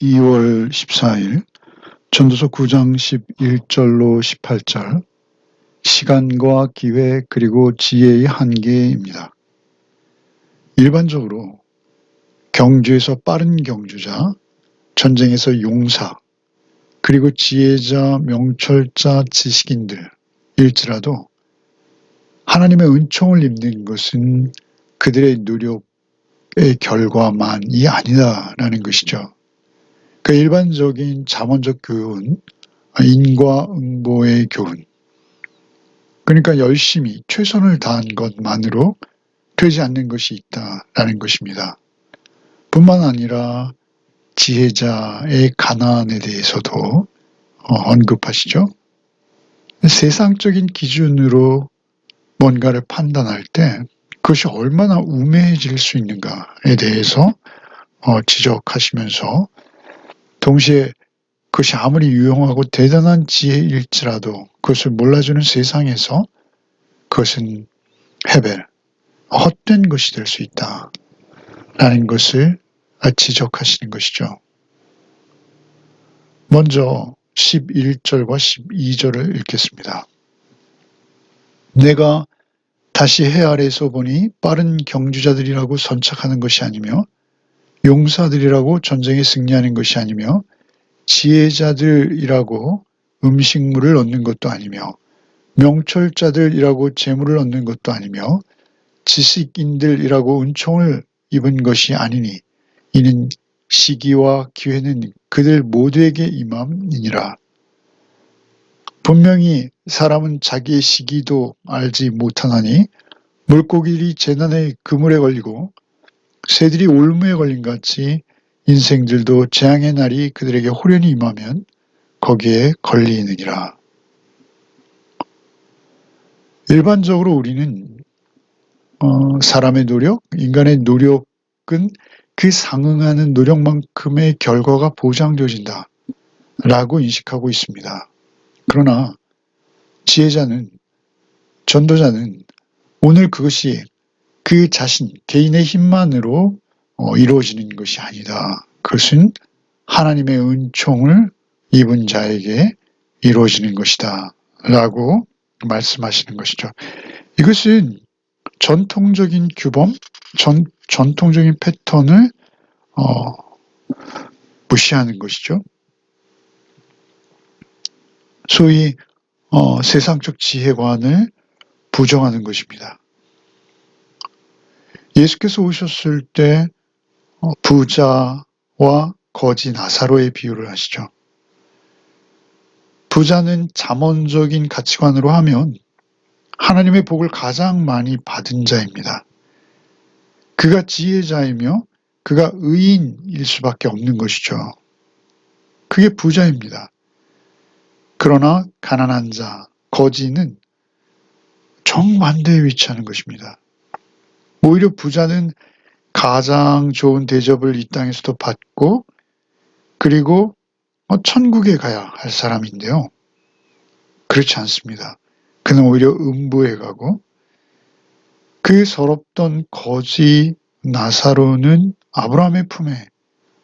12월 14일 전도서 9장 11절로 18절 시간과 기회 그리고 지혜의 한계입니다. 일반적으로 경주에서 빠른 경주자, 전쟁에서 용사, 그리고 지혜자, 명철자, 지식인들 일지라도 하나님의 은총을 입는 것은 그들의 노력의 결과만이 아니다라는 것이죠. 그 일반적인 자문적 교훈, 인과응보의 교훈. 그러니까 열심히 최선을 다한 것만으로 되지 않는 것이 있다라는 것입니다. 뿐만 아니라 지혜자의 가난에 대해서도 어, 언급하시죠. 세상적인 기준으로 뭔가를 판단할 때 그것이 얼마나 우매해질 수 있는가에 대해서 어, 지적하시면서 동시에 그것이 아무리 유용하고 대단한 지혜일지라도 그것을 몰라주는 세상에서 그것은 해벨, 헛된 것이 될 수 있다. 라는 것을 지적하시는 것이죠. 먼저 11절과 12절을 읽겠습니다. 내가 다시 해 아래에서 보니 빠른 경주자들이라고 선착하는 것이 아니며 용사들이라고 전쟁에 승리하는 것이 아니며 지혜자들이라고 음식물을 얻는 것도 아니며 명철자들이라고 재물을 얻는 것도 아니며 지식인들이라고 은총을 입은 것이 아니니 이는 시기와 기회는 그들 모두에게 임함이니라. 분명히 사람은 자기의 시기도 알지 못하나니 물고기들이 재난의 그물에 걸리고 새들이 올무에 걸린 같이 인생들도 재앙의 날이 그들에게 호련히 임하면 거기에 걸리느니라. 일반적으로 우리는 어, 사람의 노력, 인간의 노력은 그 상응하는 노력만큼의 결과가 보장되어진다. 라고 인식하고 있습니다. 그러나 지혜자는, 전도자는 오늘 그것이 그 자신, 개인의 힘만으로 어, 이루어지는 것이 아니다. 그것은 하나님의 은총을 입은 자에게 이루어지는 것이다. 라고 말씀하시는 것이죠. 이것은 전통적인 규범, 전, 전통적인 패턴을 어, 무시하는 것이죠. 소위 어, 세상적 지혜관을 부정하는 것입니다. 예수께서 오셨을 때 어, 부자와 거지 나사로의 비유를 하시죠. 부자는 자문적인 가치관으로 하면 하나님의 복을 가장 많이 받은 자입니다. 그가 지혜자이며 그가 의인일 수밖에 없는 것이죠. 그게 부자입니다. 그러나 가난한 자, 거지는 정반대에 위치하는 것입니다. 오히려 부자는 가장 좋은 대접을 이 땅에서도 받고 그리고 뭐 천국에 가야 할 사람인데요. 그렇지 않습니다. 그는 오히려 음부에 가고 그 서럽던 거지 나사로는 아브라함의 품에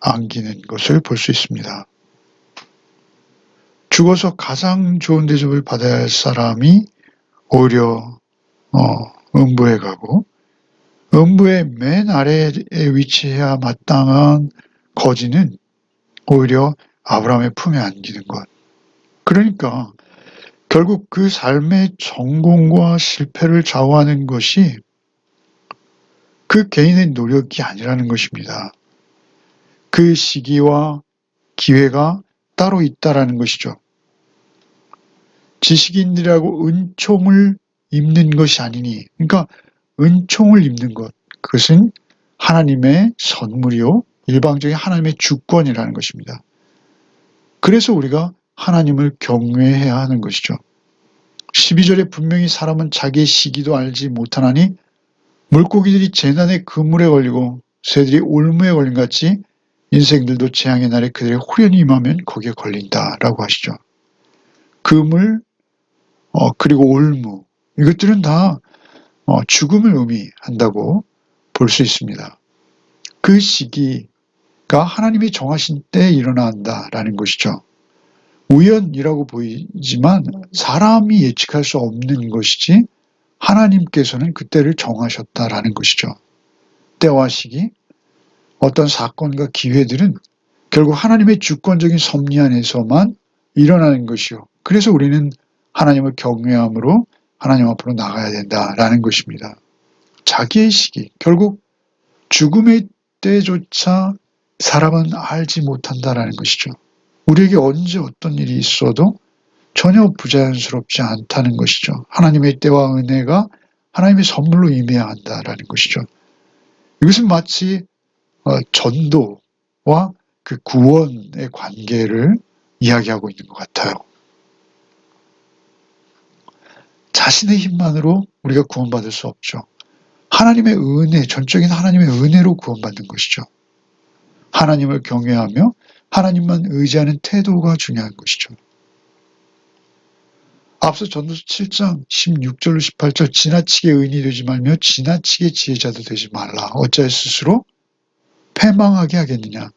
안기는 것을 볼 수 있습니다. 죽어서 가장 좋은 대접을 받아야 할 사람이 오히려 어, 음부에 가고 음부의 맨 아래에 위치해야 마땅한 거지는 오히려 아브라함의 품에 안기는 것. 그러니까 결국 그 삶의 성공과 실패를 좌우하는 것이 그 개인의 노력이 아니라는 것입니다. 그 시기와 기회가 따로 있다라는 것이죠. 지식인들하고 은총을 입는 것이 아니니, 그러니까 은총을 입는 것, 그것은 하나님의 선물이요, 일방적인 하나님의 주권이라는 것입니다. 그래서 우리가 하나님을 경외해야 하는 것이죠. 12절에 분명히 사람은 자기의 시기도 알지 못하나니 물고기들이 재난의 그물에 걸리고 새들이 올무에 걸린 같이 인생들도 재앙의 날에 그들의 후련히 임하면 거기에 걸린다라고 하시죠. 그물, 어, 그리고 올무 이것들은 다 어, 죽음을 의미한다고 볼 수 있습니다. 그 시기, 하나님이 정하신 때에 일어난다라는 것이죠. 우연이라고 보이지만 사람이 예측할 수 없는 것이지 하나님께서는 그때를 정하셨다라는 것이죠. 때와 시기, 어떤 사건과 기회들은 결국 하나님의 주권적인 섭리 안에서만 일어나는 것이요. 그래서 우리는 하나님을 경외함으로 하나님 앞으로 나가야 된다라는 것입니다. 자기의 시기, 결국 죽음의 때조차 사람은 알지 못한다라는 것이죠. 우리에게 언제 어떤 일이 있어도 전혀 부자연스럽지 않다는 것이죠. 하나님의 때와 은혜가 하나님의 선물로 임해야 한다라는 것이죠. 이것은 마치 어, 전도와 그 구원의 관계를 이야기하고 있는 것 같아요. 자신의 힘만으로 우리가 구원받을 수 없죠. 하나님의 은혜, 전적인 하나님의 은혜로 구원받는 것이죠. 하나님을 경외하며 하나님만 의지하는 태도가 중요한 것이죠. 앞서 전도서 7장 16절로 18절 지나치게 의인이 되지 말며 지나치게 지혜자도 되지 말라. 어찌하여 스스로 패망하게 하겠느냐.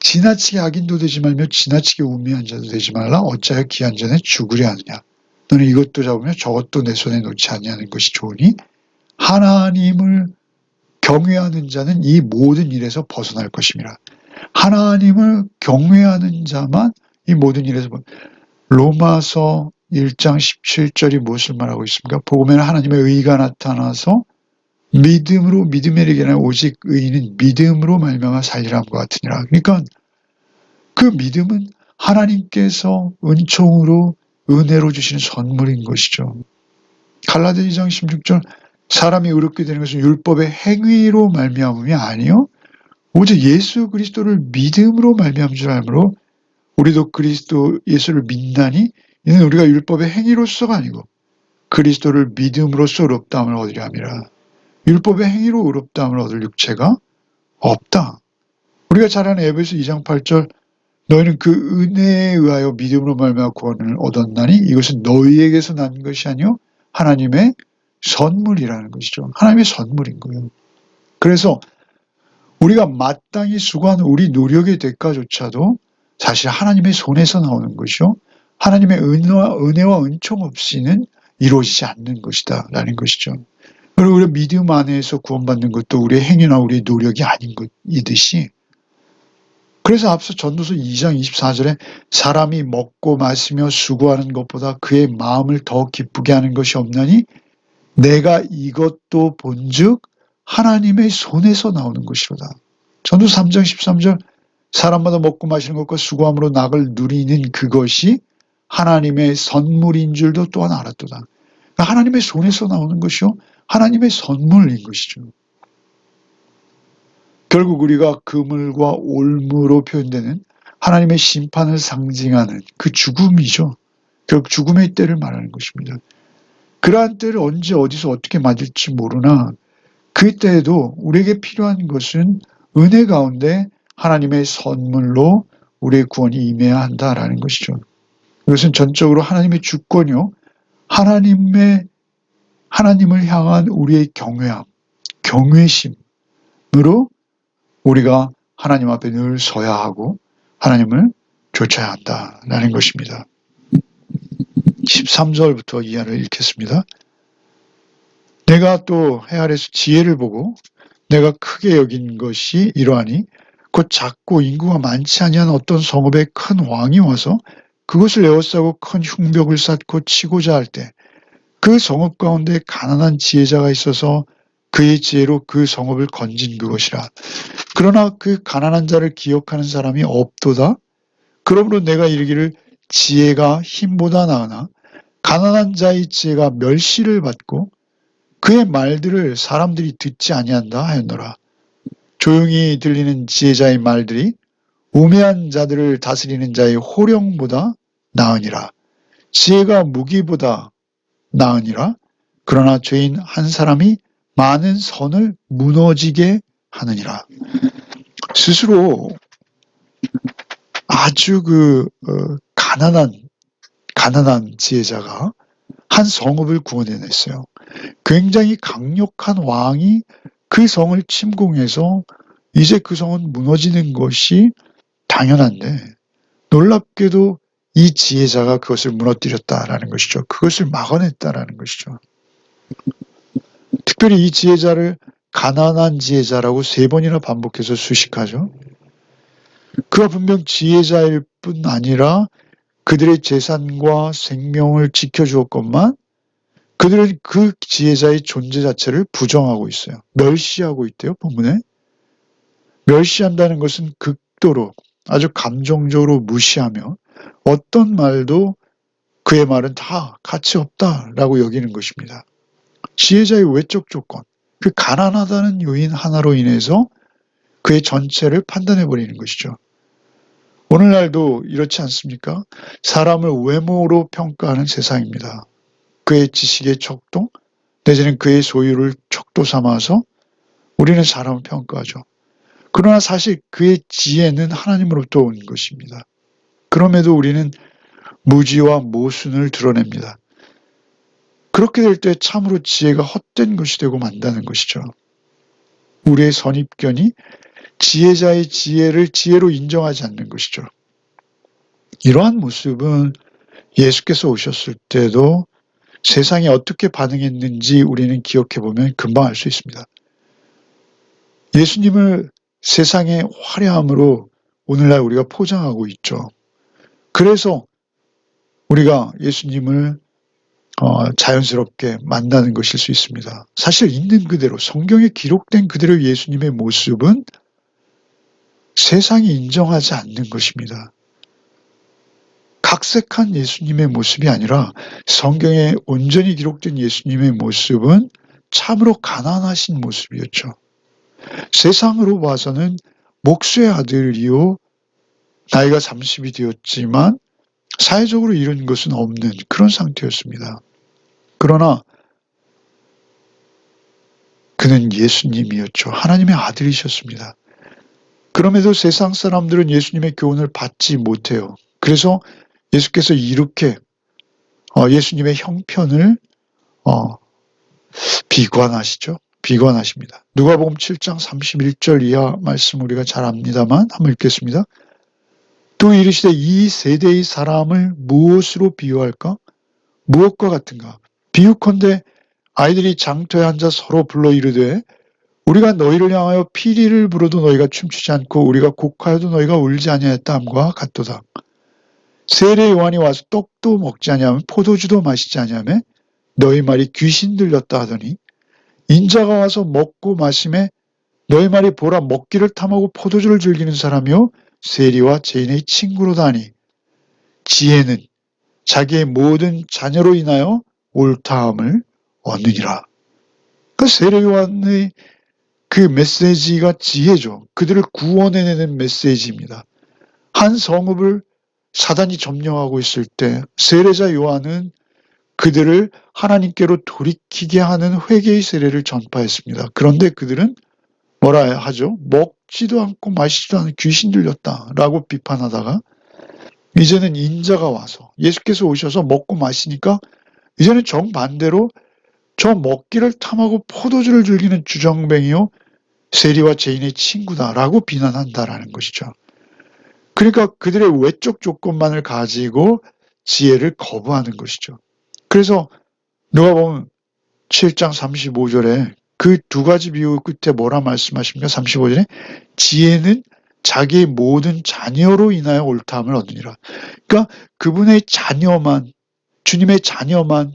지나치게 악인도 되지 말며 지나치게 우매한 자도 되지 말라. 어찌하여 기한 전에 죽으려 하느냐. 너는 이것도 잡으며 저것도 내 손에 놓지 아니하는 것이 좋으니 하나님을 경외하는 자는 이 모든 일에서 벗어날 것입니다. 하나님을 경외하는 자만 이 모든 일에서 벗... 로마서 1장 17절이 무엇을 말하고 있습니까? 복음에는 하나님의 의가 나타나서 믿음으로 믿음에 이르기는 오직 의인은 믿음으로 말미암아 살리람과 같으니라. 그러니까 그 믿음은 하나님께서 은총으로 은혜로 주시는 선물인 것이죠. 갈라디 2장 16절 사람이 의롭게 되는 것은 율법의 행위로 말미암음이 아니요 오직 예수 그리스도를 믿음으로 말미암은 줄 알므로 우리도 그리스도 예수를 믿나니 이는 우리가 율법의 행위로서가 아니고 그리스도를 믿음으로써 의롭다함을 얻으려 함이라. 율법의 행위로 의롭다함을 얻을 육체가 없다. 우리가 잘 아는 에베소 2장 8절 너희는 그 은혜에 의하여 믿음으로 말미암아 구원을 얻었나니 이것은 너희에게서 난 것이 아니요 하나님의 선물이라는 것이죠. 하나님의 선물인 거예요. 그래서 우리가 마땅히 수고하는 우리 노력의 대가조차도 사실 하나님의 손에서 나오는 것이요. 하나님의 은혜와, 은혜와 은총 없이는 이루어지지 않는 것이다. 라는 것이죠. 그리고 우리 믿음 안에서 구원받는 것도 우리의 행위나 우리의 노력이 아닌 것이듯이 그래서 앞서 전도서 2장 24절에 사람이 먹고 마시며 수고하는 것보다 그의 마음을 더 기쁘게 하는 것이 없나니 내가 이것도 본즉 하나님의 손에서 나오는 것이로다. 전도 3장 13절 사람마다 먹고 마시는 것과 수고함으로 낙을 누리는 그것이 하나님의 선물인 줄도 또한 알았도다. 그러니까 하나님의 손에서 나오는 것이요. 하나님의 선물인 것이죠. 결국 우리가 그물과 올무로 표현되는 하나님의 심판을 상징하는 그 죽음이죠. 결국 죽음의 때를 말하는 것입니다. 그러한 때를 언제 어디서 어떻게 맞을지 모르나 그 때에도 우리에게 필요한 것은 은혜 가운데 하나님의 선물로 우리의 구원이 임해야 한다라는 것이죠. 이것은 전적으로 하나님의 주권이요. 하나님의 하나님을 향한 우리의 경외함, 경외심으로 우리가 하나님 앞에 늘 서야 하고 하나님을 좇아야 한다라는 것입니다. 13절부터 이하를 읽겠습니다. 내가 또 해 아래서 지혜를 보고 내가 크게 여긴 것이 이러하니 곧 작고 인구가 많지 아니한 어떤 성읍에 큰 왕이 와서 그것을 에워싸고 큰 흉벽을 쌓고 치고자 할 때 그 성읍 가운데 가난한 지혜자가 있어서 그의 지혜로 그 성읍을 건진 그것이라. 그러나 그 가난한 자를 기억하는 사람이 없도다. 그러므로 내가 이르기를 지혜가 힘보다 나으나 가난한 자의 지혜가 멸시를 받고 그의 말들을 사람들이 듣지 아니한다 하였노라. 조용히 들리는 지혜자의 말들이 우매한 자들을 다스리는 자의 호령보다 나으니라. 지혜가 무기보다 나으니라. 그러나 죄인 한 사람이 많은 선을 무너지게 하느니라. 스스로 아주 그 어, 가난한 가난한 지혜자가 한 성읍을 구원해냈어요. 굉장히 강력한 왕이 그 성을 침공해서 이제 그 성은 무너지는 것이 당연한데 놀랍게도 이 지혜자가 그것을 무너뜨렸다라는 것이죠. 그것을 막아냈다라는 것이죠. 특별히 이 지혜자를 가난한 지혜자라고 세 번이나 반복해서 수식하죠. 그가 분명 지혜자일 뿐 아니라 그들의 재산과 생명을 지켜주었건만 그들은 그 지혜자의 존재 자체를 부정하고 있어요. 멸시하고 있대요, 본문에. 멸시한다는 것은 극도로 아주 감정적으로 무시하며 어떤 말도 그의 말은 다 가치 없다라고 여기는 것입니다. 지혜자의 외적 조건, 그 가난하다는 요인 하나로 인해서 그의 전체를 판단해 버리는 것이죠. 오늘날도 이렇지 않습니까? 사람을 외모로 평가하는 세상입니다. 그의 지식의 척도, 내지는 그의 소유를 척도 삼아서 우리는 사람을 평가하죠. 그러나 사실 그의 지혜는 하나님으로부터 온 것입니다. 그럼에도 우리는 무지와 모순을 드러냅니다. 그렇게 될 때 참으로 지혜가 헛된 것이 되고 만다는 것이죠. 우리의 선입견이 지혜자의 지혜를 지혜로 인정하지 않는 것이죠. 이러한 모습은 예수께서 오셨을 때도 세상이 어떻게 반응했는지 우리는 기억해 보면 금방 알 수 있습니다. 예수님을 세상의 화려함으로 오늘날 우리가 포장하고 있죠. 그래서 우리가 예수님을 어, 자연스럽게 만나는 것일 수 있습니다. 사실 있는 그대로 성경에 기록된 그대로 예수님의 모습은 세상이 인정하지 않는 것입니다. 각색한 예수님의 모습이 아니라 성경에 온전히 기록된 예수님의 모습은 참으로 가난하신 모습이었죠. 세상으로 봐서는 목수의 아들이요 나이가 30이 되었지만 사회적으로 이런 것은 없는 그런 상태였습니다. 그러나 그는 예수님이었죠. 하나님의 아들이셨습니다. 그럼에도 세상 사람들은 예수님의 교훈을 받지 못해요. 그래서 예수께서 이렇게 어, 예수님의 형편을 어, 비관하시죠. 비관하십니다. 누가복음 7장 31절 이하 말씀 우리가 잘 압니다만 한번 읽겠습니다. 또 이르시되 이 세대의 사람을 무엇으로 비유할까? 무엇과 같은가? 비유컨대 아이들이 장터에 앉아 서로 불러 이르되 우리가 너희를 향하여 피리를 불어도 너희가 춤추지 않고 우리가 곡하여도 너희가 울지 아니하였다 함과 같도다. 세례 요한이 와서 떡도 먹지 아니하면 포도주도 마시지 아니하면 너희 말이 귀신 들렸다 하더니 인자가 와서 먹고 마심에 너희 말이 보라 먹기를 탐하고 포도주를 즐기는 사람이요 세리와 죄인의 친구로다 하니 지혜는 자기의 모든 자녀로 인하여 옳다함을 얻느니라. 그 세례 요한의 그 메시지가 지혜죠. 그들을 구원해내는 메시지입니다. 한 성읍을 사단이 점령하고 있을 때 세례자 요한은 그들을 하나님께로 돌이키게 하는 회개의 세례를 전파했습니다. 그런데 그들은 뭐라 하죠? 먹지도 않고 마시지도 않은 귀신 들렸다라고 비판하다가 이제는 인자가 와서 예수께서 오셔서 먹고 마시니까 이제는 정반대로 저 먹기를 탐하고 포도주를 즐기는 주정뱅이요 세리와 죄인의 친구다라고 비난한다라는 것이죠. 그러니까 그들의 외적 조건만을 가지고 지혜를 거부하는 것이죠. 그래서 누가 보면 7장 35절에 그 두 가지 비유 끝에 뭐라 말씀하십니까? 35절에 지혜는 자기의 모든 자녀로 인하여 옳다함을 얻으니라. 그러니까 그분의 자녀만 주님의 자녀만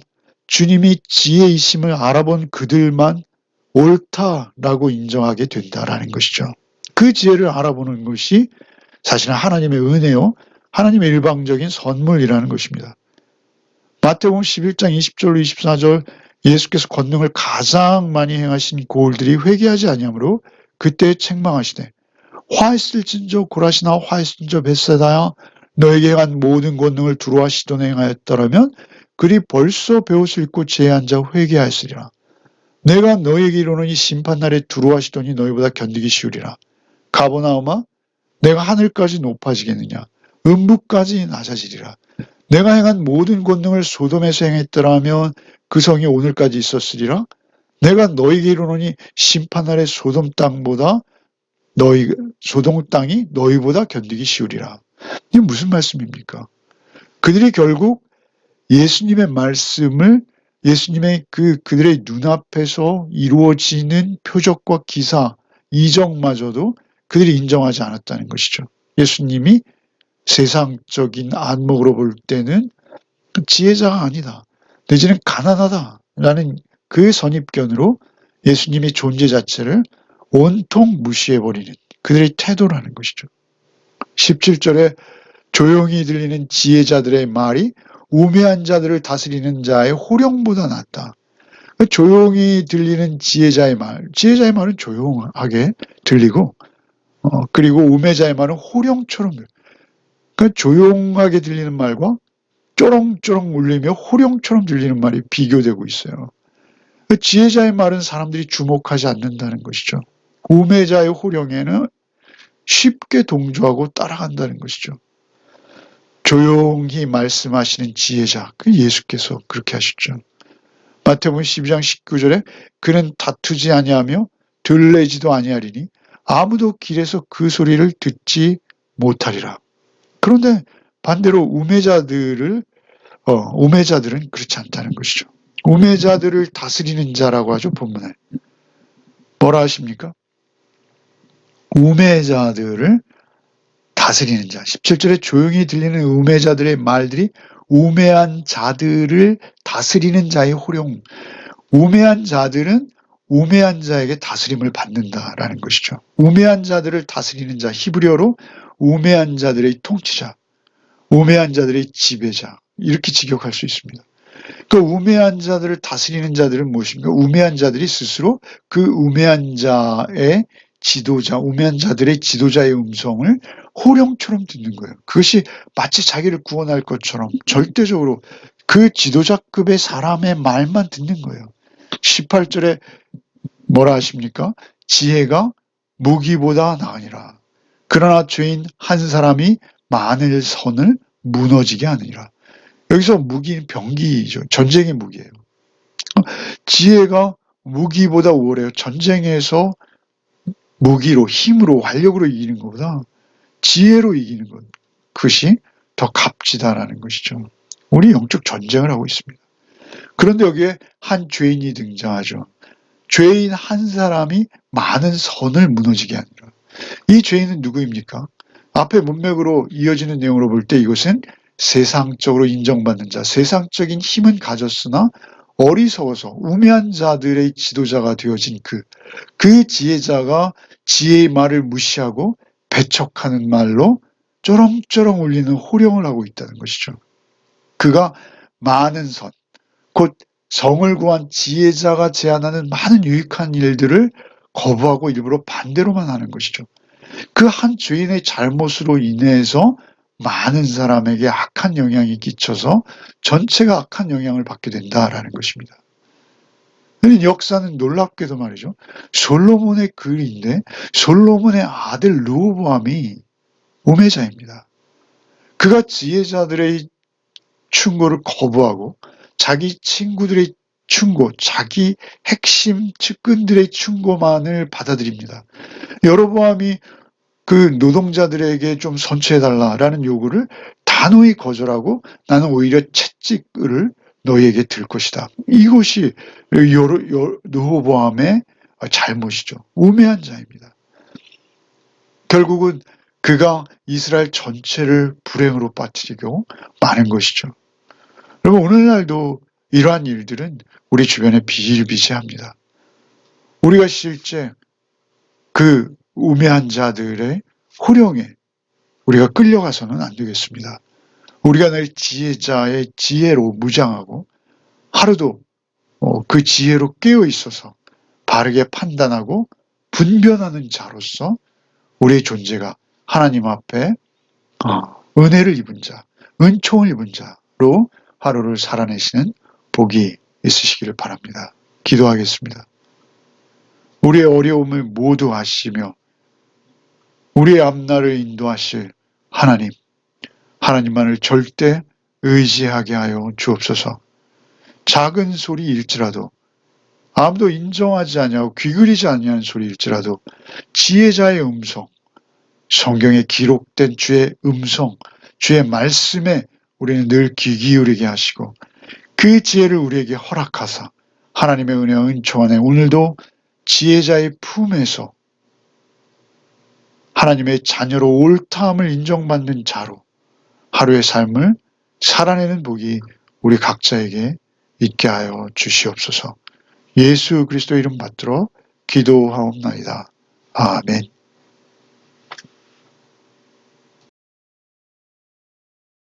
주님이 지혜이심을 알아본 그들만 옳다라고 인정하게 된다라는 것이죠. 그 지혜를 알아보는 것이 사실은 하나님의 은혜요. 하나님의 일방적인 선물이라는 것입니다. 마태복음 11장 20절로 24절 예수께서 권능을 가장 많이 행하신 고을들이 회개하지 아니하므로 그때 책망하시되 화했을진저 고라시나 화했을진저 벳세다야 너에게 행한 모든 권능을 두루와 시돈 행하였더라면 그리 벌써 입고 죄에 앉아 회개하였으리라. 내가 너에게 이르노니 심판날에 두루와 시돈이 너희보다 견디기 쉬우리라. 가보나오마 내가 하늘까지 높아지겠느냐 음부까지 낮아지리라. 내가 행한 모든 권능을 소돔에서 행했더라면 그 성이 오늘까지 있었으리라. 내가 너에게 이르노니 심판날에 소돔 땅보다 너희 소동 땅이 너희보다 견디기 쉬우리라. 이게 무슨 말씀입니까? 그들이 결국 예수님의 말씀을 예수님의 그 그들의 눈앞에서 이루어지는 표적과 기사 이정마저도 그들이 인정하지 않았다는 것이죠. 예수님이 세상적인 안목으로 볼 때는 지혜자가 아니다. 내지는 가난하다라는 그 선입견으로 예수님의 존재 자체를 온통 무시해버리는 그들의 태도라는 것이죠. 17절에 조용히 들리는 지혜자들의 말이 우매한 자들을 다스리는 자의 호령보다 낫다. 조용히 들리는 지혜자의 말, 지혜자의 말은 조용하게 들리고, 어, 그리고 우매자의 말은 호령처럼, 그러니까 조용하게 들리는 말과 쪼렁쪼렁 울리며 호령처럼 들리는 말이 비교되고 있어요. 지혜자의 말은 사람들이 주목하지 않는다는 것이죠. 우매자의 호령에는 쉽게 동조하고 따라간다는 것이죠. 조용히 말씀하시는 지혜자, 그 예수께서 그렇게 하셨죠. 마태복음 12장 19절에 그는 다투지 아니하며 들레지도 아니하리니 아무도 길에서 그 소리를 듣지 못하리라. 그런데 반대로 우매자들을 어, 우매자들은 그렇지 않다는 것이죠. 우매자들을 다스리는 자라고 하죠 본문에. 뭐라 하십니까? 우매자들을 다스리는 자. 17절에 조용히 들리는 우매자들의 말들이 우매한 자들을 다스리는 자의 호령. 우매한 자들은 우매한 자에게 다스림을 받는다라는 것이죠. 우매한 자들을 다스리는 자, 히브리어로 우매한 자들의 통치자, 우매한 자들의 지배자 이렇게 직역할 수 있습니다. 그 우매한 자들을 다스리는 자들은 무엇인가? 우매한 자들이 스스로 그 우매한 자의 지도자, 우매한 자들의 지도자의 음성을 호령처럼 듣는 거예요. 그것이 마치 자기를 구원할 것처럼 절대적으로 그 지도자급의 사람의 말만 듣는 거예요. 18절에 뭐라 하십니까? 지혜가 무기보다 나으니라. 그러나 죄인 한 사람이 많을 선을 무너지게 하느니라. 여기서 무기는 병기죠. 전쟁의 무기예요. 지혜가 무기보다 우월해요. 전쟁에서 무기로, 힘으로, 활력으로 이기는 것보다 지혜로 이기는 것. 그것이 더 값지다라는 것이죠. 우리 영적 전쟁을 하고 있습니다. 그런데 여기에 한 죄인이 등장하죠. 죄인 한 사람이 많은 선을 무너지게 하니라. 이 죄인은 누구입니까? 앞에 문맥으로 이어지는 내용으로 볼 때 이것은 세상적으로 인정받는 자, 세상적인 힘은 가졌으나 어리석어서 우매한 자들의 지도자가 되어진 그, 그 지혜자가 지혜의 말을 무시하고 배척하는 말로 쩌렁쩌렁 울리는 호령을 하고 있다는 것이죠. 그가 많은 선, 곧 성을 구한 지혜자가 제안하는 많은 유익한 일들을 거부하고 일부러 반대로만 하는 것이죠. 그한 죄인의 잘못으로 인해서 많은 사람에게 악한 영향이 끼쳐서 전체가 악한 영향을 받게 된다라는 것입니다. 역사는 놀랍게도 말이죠. 솔로몬의 글인데 솔로몬의 아들 르호보암이 우매자입니다. 그가 지혜자들의 충고를 거부하고 자기 친구들의 충고, 자기 핵심 측근들의 충고만을 받아들입니다. 여로보암이 그 노동자들에게 좀 선처해달라라는 요구를 단호히 거절하고 나는 오히려 채찍을 너희에게 들 것이다. 이것이 노호보암의 잘못이죠. 우매한 자입니다. 결국은 그가 이스라엘 전체를 불행으로 빠뜨리고 많은 것이죠. 여러분 오늘날도 이러한 일들은 우리 주변에 비일비재합니다. 우리가 실제 그 우매한 자들의 호령에 우리가 끌려가서는 안 되겠습니다. 우리가 늘 지혜자의 지혜로 무장하고 하루도 어, 그 지혜로 깨어 있어서 바르게 판단하고 분별하는 자로서 우리의 존재가 하나님 앞에 어, 은혜를 입은 자, 은총을 입은 자로 하루를 살아내시는 복이 있으시기를 바랍니다. 기도하겠습니다. 우리의 어려움을 모두 아시며 우리의 앞날을 인도하실 하나님, 하나님만을 절대 의지하게 하여 주옵소서. 작은 소리일지라도 아무도 인정하지 아니하고 귀그리지 아니하는 소리일지라도 지혜자의 음성, 성경에 기록된 주의 음성, 주의 말씀에 우리는 늘 귀 기울이게 하시고 그 지혜를 우리에게 허락하사 하나님의 은혜와 은총 안에 오늘도 지혜자의 품에서 하나님의 자녀로 옳다함을 인정받는 자로 하루의 삶을 살아내는 복이 우리 각자에게 있게 하여 주시옵소서. 예수 그리스도 이름 받들어 기도하옵나이다. 아멘.